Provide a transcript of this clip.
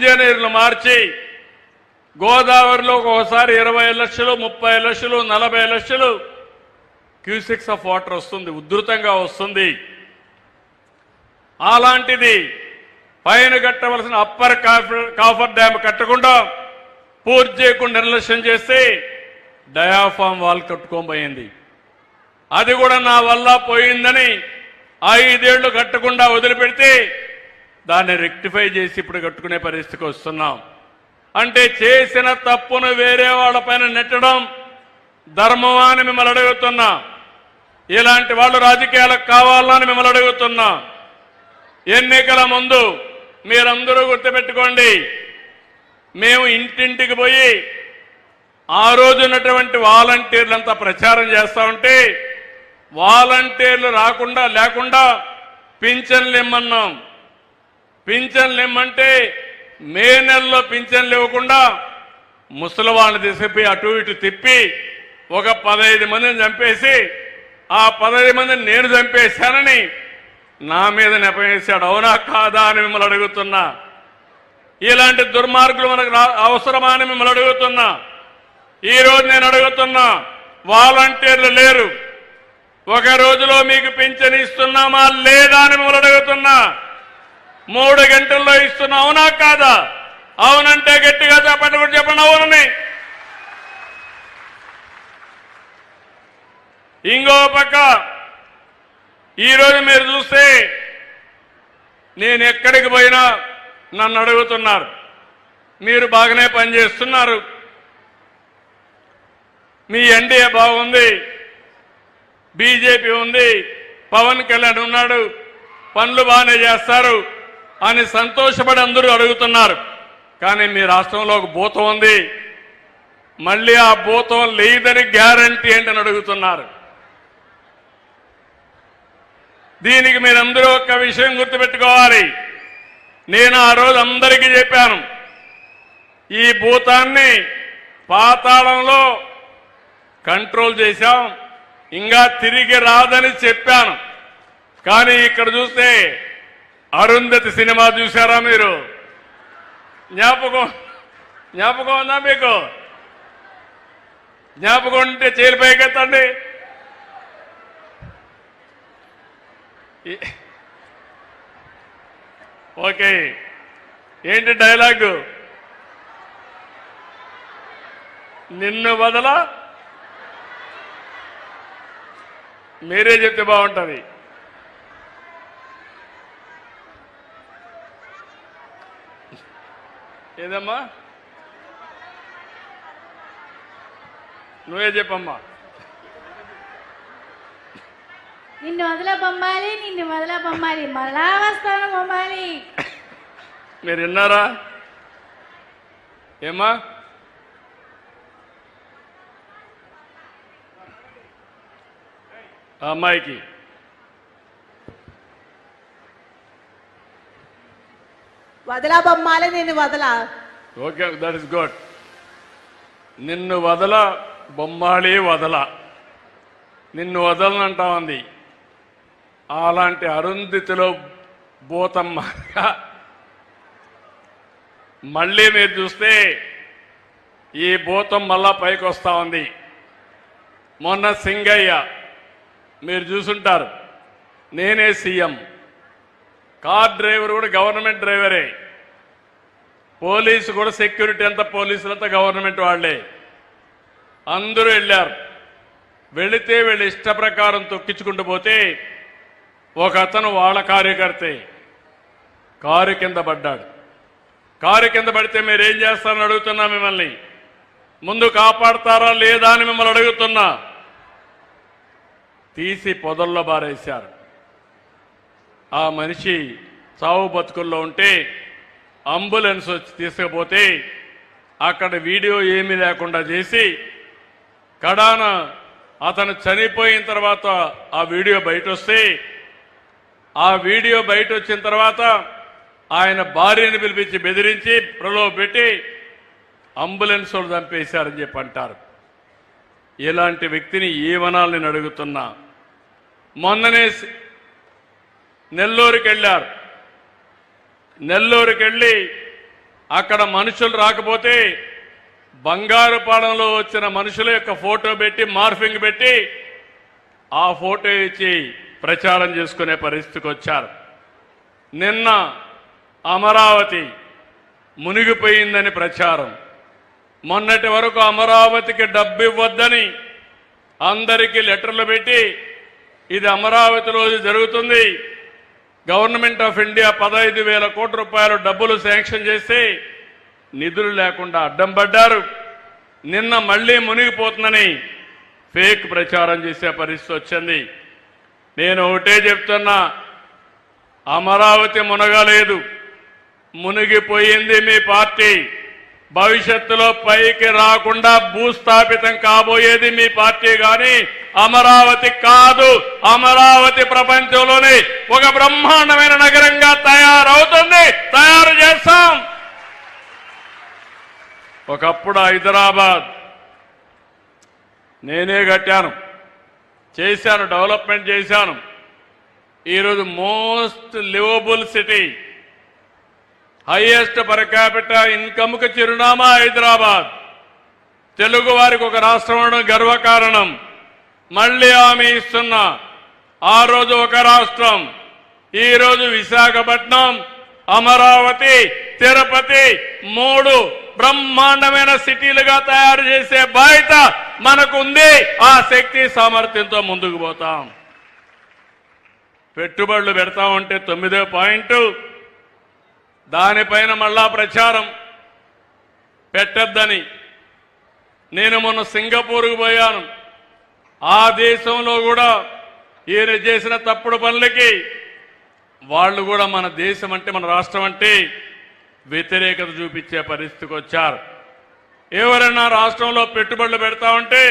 ఇంజనీర్లు మార్చి గోదావరిలో ఒకసారి ఇరవై లక్షలు ముప్పై లక్షలు నలభై లక్షలు క్యూసిక్స్ ఆఫ్ వాటర్ వస్తుంది ఉధృతంగా వస్తుంది. అలాంటిది పైన కట్టవలసిన అప్పర్ కాఫర్ కాఫర్ డ్యామ్ కట్టకుండా పూర్తి చేయకుండా నిర్లక్ష్యం చేస్తే డయాఫామ్ వాల్ కట్టుకోబోయింది. అది కూడా నా వల్ల పోయిందని ఐదేళ్ళు కట్టకుండా వదిలిపెడితే దాన్ని రెక్టిఫై చేసి ఇప్పుడు కట్టుకునే పరిస్థితికి వస్తున్నాం. అంటే చేసిన తప్పును వేరే వాళ్ళపైన నెట్టడం ధర్మమా అని మిమ్మల్ని అడుగుతున్నా. ఇలాంటి వాళ్ళు రాజకీయాలకు కావాలా అని మిమ్మల్ని అడుగుతున్నా. ఎన్నికల ముందు మీరందరూ గుర్తుపెట్టుకోండి. మేము ఇంటింటికి పోయి ఆ రోజు ఉన్నటువంటి వాలంటీర్లంతా ప్రచారం చేస్తూ ఉంటే వాలంటీర్లు రాకుండా లేకుండా పింఛన్లు ఇమ్మన్నాం. పింఛన్లు ఇమ్మంటే మే నెలలో పింఛన్లు ఇవ్వకుండా ముసలి వాళ్ళని తీసుకుపోయి అటు ఇటు తిప్పి ఒక పదహైదు మందిని చంపేసి ఆ పదహైదు మందిని నేను చంపేశానని నా మీద నెపేశాడు అవునా కాదా అని మిమ్మల్ని అడుగుతున్నా. ఇలాంటి దుర్మార్గులు మనకు అవసరమా అని మిమ్మల్ని అడుగుతున్నా. ఈ రోజు నేను అడుగుతున్నా వాలంటీర్లు లేరు. ఒక రోజులో మీకు పింఛన్ ఇస్తున్నామా లేదా అని మిమ్మల్ని అడుగుతున్నా. మూడు గంటల్లో ఇస్తున్నా అవునా కాదా? అవునంటే గట్టిగా చెప్పండి కూడా చెప్పండి అవునని. ఇంకో పక్క ఈరోజు మీరు చూస్తే నేను ఎక్కడికి పోయినా నన్ను అడుగుతున్నారు. మీరు బాగానే పనిచేస్తున్నారు. మీ ఎన్డీఏ బాగుంది బీజేపీ ఉంది పవన్ కళ్యాణ్ ఉన్నాడు పనులు బాగానే చేస్తారు. అని సంతోషపడి అందరూ అడుగుతున్నారు. కానీ మీ రాష్ట్రంలో ఒక భూతం ఉంది. మళ్ళీ ఆ భూతం లేదని గ్యారంటీ ఏంటని అడుగుతున్నారు. దీనికి మీరందరూ ఒక విషయం గుర్తుపెట్టుకోవాలి. నేను ఆ రోజు అందరికీ చెప్పాను. ఈ భూతాన్ని పాతాళంలో కంట్రోల్ చేశాం. ఇంకా తిరిగి రాదని చెప్పాను. కానీ ఇక్కడ చూస్తే అరుంధతి సినిమా చూసారా మీరు? జ్ఞాపకం జ్ఞాపకం ఉందా మీకు? జ్ఞాపకం ఉంటే చేలు పైకెత్తండి. ఓకే ఏంటి డైలాగు? నిన్ను వదల? మీరే చెప్తే బాగుంటుంది. ఏదమ్మా? నువ్వే చెప్పమ్మా. నిన్ను వదల బొమ్మాలి నిన్ను వదల బొమ్మాలి మళ్ళా వస్తాను బొమ్మాలి. మీరు విన్నారా? ఏమ్మా? ఆ అమ్మాయికి. వదలా బొమ్మాలి నేను వదలా. ఓకే దట్ ఇస్ గుడ్ నిన్ను వదల బొమ్మాళి వదల. నిన్ను వదలనంటా ఉంది అలాంటి అరుంధితిలో భూతమ్మగా మళ్ళీ మీరు చూస్తే ఈ భూతం మళ్ళా పైకి వస్తూ ఉంది. మొన్న సింగయ్య మీరు చూసుంటారు. నేనే సీఎం. కార్ డ్రైవర్ కూడా గవర్నమెంట్ డ్రైవరే. పోలీసు కూడా సెక్యూరిటీ అంతా పోలీసులంతా గవర్నమెంట్ వాళ్ళే. అందరూ వెళ్ళారు. వెళితే వీళ్ళ ఇష్ట ప్రకారం తొక్కించుకుంటూ పోతే ఒక అతను వాళ్ళ కార్యకర్తే కారు కింద పడ్డాడు. కారు కింద పడితే మీరేం చేస్తారని అడుగుతున్నా మిమ్మల్ని. ముందు కాపాడతారా లేదా అని మిమ్మల్ని అడుగుతున్నా. తీసి పొదల్లో బారేశారు. ఆ మనిషి చావు బతుకుల్లో ఉంటే అంబులెన్స్ వచ్చి తీసుకుపోతే అక్కడ వీడియో ఏమీ లేకుండా చేసి కడాన అతను చనిపోయిన తర్వాత ఆ వీడియో బయట వస్తే ఆ వీడియో బయట వచ్చిన తర్వాత ఆయన భార్యను పిలిపించి బెదిరించి ప్రలోభ పెట్టి అంబులెన్స్ వాళ్ళు చంపేశారని చెప్పి అంటారు. ఇలాంటి వ్యక్తిని ఏమనాలని అడుగుతున్నా? మొన్ననే నెల్లూరుకి వెళ్ళారు నెల్లూరుకి వెళ్ళి అక్కడ మనుషులు రాకపోతే బంగారుపాలెంలో వచ్చిన మనుషుల యొక్క ఫోటో పెట్టి మార్ఫింగ్ పెట్టి ఆ ఫోటో ఇచ్చి ప్రచారం చేసుకునే పరిస్థితికి వచ్చారు. నిన్న అమరావతి మునిగిపోయిందని ప్రచారం. మొన్నటి వరకు అమరావతికి డబ్బు ఇవ్వద్దని అందరికీ లెటర్లు పెట్టి ఇది అమరావతిలో జరుగుతుంది గవర్నమెంట్ ఆఫ్ ఇండియా పదహైదు వేల కోట్ల రూపాయలు డబ్బులు శాంక్షన్ చేసి నిధులు లేకుండా అడ్డం పడ్డారు. నిన్న మళ్ళీ మునిగిపోతుందని ఫేక్ ప్రచారం చేసే పరిస్థితి వచ్చింది. నేను ఒకటే చెప్తున్నా అమరావతి మునగలేదు. మునిగిపోయింది మీ పార్టీ. భవిష్యత్తులో పైకి రాకుండా భూస్థాపితం కాబోయేది మీ పార్టీ కానీ అమరావతి కాదు. అమరావతి ప్రపంచంలోనే ఒక బ్రహ్మాండమైన నగరంగా తయారవుతుంది. తయారు చేస్తాం. ఒకప్పుడు హైదరాబాద్ నేనే కట్టాను. చేశాను డెవలప్మెంట్ చేశాను. ఈరోజు most livable city highest per capital ఇన్కమ్కు చిరునామా హైదరాబాద్. తెలుగు వారికి ఒక రాష్ట్రం అవడం గర్వకారణం. మళ్ళీ ఆమె ఇస్తున్న ఆ రోజు ఒక రాష్ట్రం. ఈరోజు విశాఖపట్నం అమరావతి తిరుపతి మూడు బ్రహ్మాండమైన సిటీలుగా తయారు చేసే బాధ్యత మనకు ఉంది ఆ శక్తి సామర్థ్యంతో ముందుకు పోతాం. పెట్టుబడులు పెడతా ఉంటే తొమ్మిదో పాయింట్. దానిపైన మళ్ళా ప్రచారం పెట్టద్దని నేను మొన్న సింగపూర్కు పోయాను. ఆ దేశంలో కూడా ఈయన చేసిన తప్పుడు పనులకి వాళ్ళు కూడా మన దేశం అంటే మన రాష్ట్రం అంటే వ్యతిరేకత చూపించే పరిస్థితికి వచ్చారు. ఎవరైనా రాష్ట్రంలో పెట్టుబడులు పెడతా ఉంటే